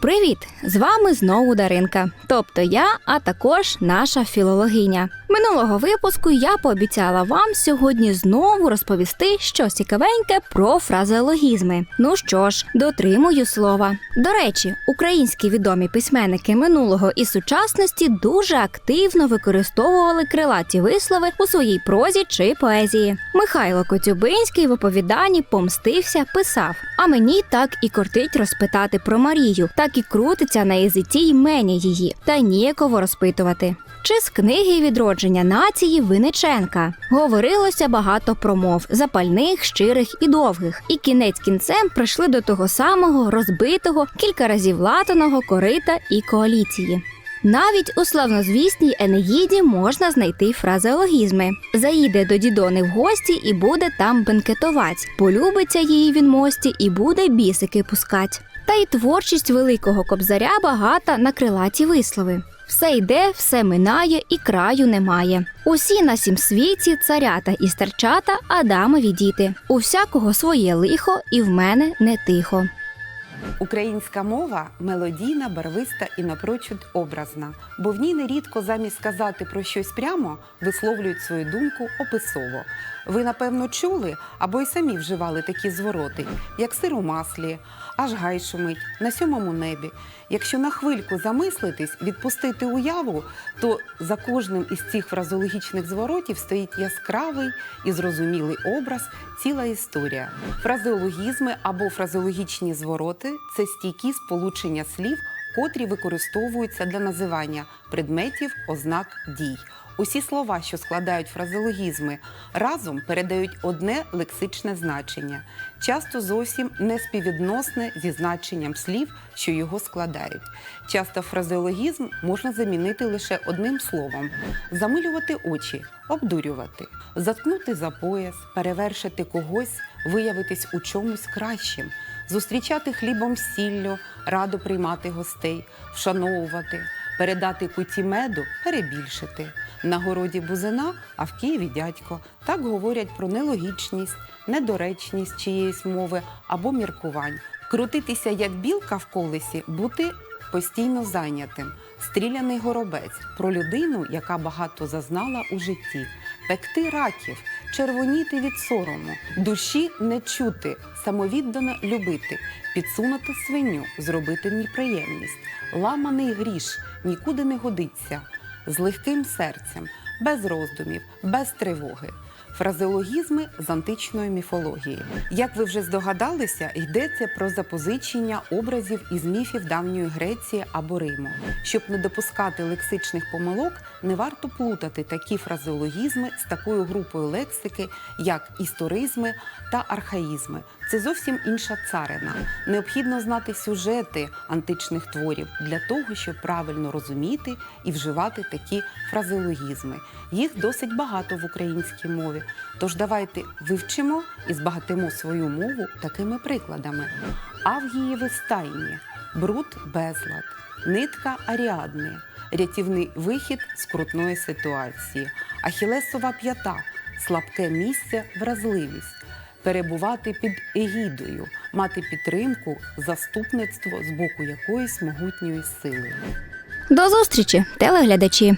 Привіт! З вами знову Даринка, тобто я, а також наша філологиня. Минулого випуску я пообіцяла вам сьогодні знову розповісти щось цікавеньке про фразеологізми. Ну що ж, дотримую слова. До речі, українські відомі письменники минулого і сучасності дуже активно використовували крилаті вислови у своїй прозі чи поезії. Михайло Коцюбинський в оповіданні помстився, писав: А мені так і кортить розпитати про Марію, так і крутиться на язиці ймені її, та ніяково розпитувати. Чи з книги відродження нації Винниченка говорилося багато промов запальних, щирих і довгих, і кінець кінцем прийшли до того самого розбитого кілька разів латаного корита і коаліції. Навіть у славнозвісній Енеїді можна знайти фразеологізми. Заїде до дідони в гості і буде там бенкетовать, полюбиться її він мості і буде бісики пускать. Та й творчість великого кобзаря багата на крилаті вислови. Все йде, все минає і краю немає. Усі на сім світі царята і старчата, Адамові діти. У всякого своє лихо, і в мене не тихо. Українська мова мелодійна, барвиста і напрочуд образна, бо в ній нерідко замість сказати про щось прямо висловлюють свою думку описово. Ви, напевно, чули або й самі вживали такі звороти, як сир у маслі, аж гай шумить на сьомому небі. Якщо на хвильку замислитись, відпустити уяву, то за кожним із цих фразологічних зворотів стоїть яскравий і зрозумілий образ, ціла історія. Фразеологізми або фразеологічні звороти це стійкі сполучення слів, котрі використовуються для називання предметів, ознак дій. Усі слова, що складають фразеологізми, разом передають одне лексичне значення, часто зовсім не співвідносне зі значенням слів, що його складають. Часто фразеологізм можна замінити лише одним словом: замилювати очі, обдурювати, заткнути за пояс, перевершити когось, виявитись у чомусь кращим, зустрічати хлібом сіллю, радо приймати гостей, вшановувати передати куті меду, перебільшити. На городі бузина, а в Києві дядько. Так говорять про нелогічність, недоречність чиєїсь мови або міркувань. Крутитися як білка в колесі, бути постійно зайнятим. Стріляний горобець про людину, яка багато зазнала у житті, пекти раків, червоніти від сорому, душі не чути, самовіддано любити, підсунути свиню, зробити неприємність, ламаний гріш нікуди не годиться, з легким серцем, без роздумів, без тривоги. Фразеологізми з античної міфології. Як ви вже здогадалися, йдеться про запозичення образів із міфів давньої Греції або Риму. Щоб не допускати лексичних помилок, не варто плутати такі фразеологізми з такою групою лексики, як історизми та архаїзми. Це зовсім інша царина. Необхідно знати сюжети античних творів для того, щоб правильно розуміти і вживати такі фразеологізми. Їх досить багато в українській мові. Тож давайте вивчимо і збагатимо свою мову такими прикладами: Авгієве стайні, бруд безлад, нитка аріадни, рятівний вихід з крутної ситуації, ахілесова п'ята, слабке місце, вразливість. Перебувати під егідою, мати підтримку, заступництво з боку якоїсь могутньої сили. До зустрічі, телеглядачі!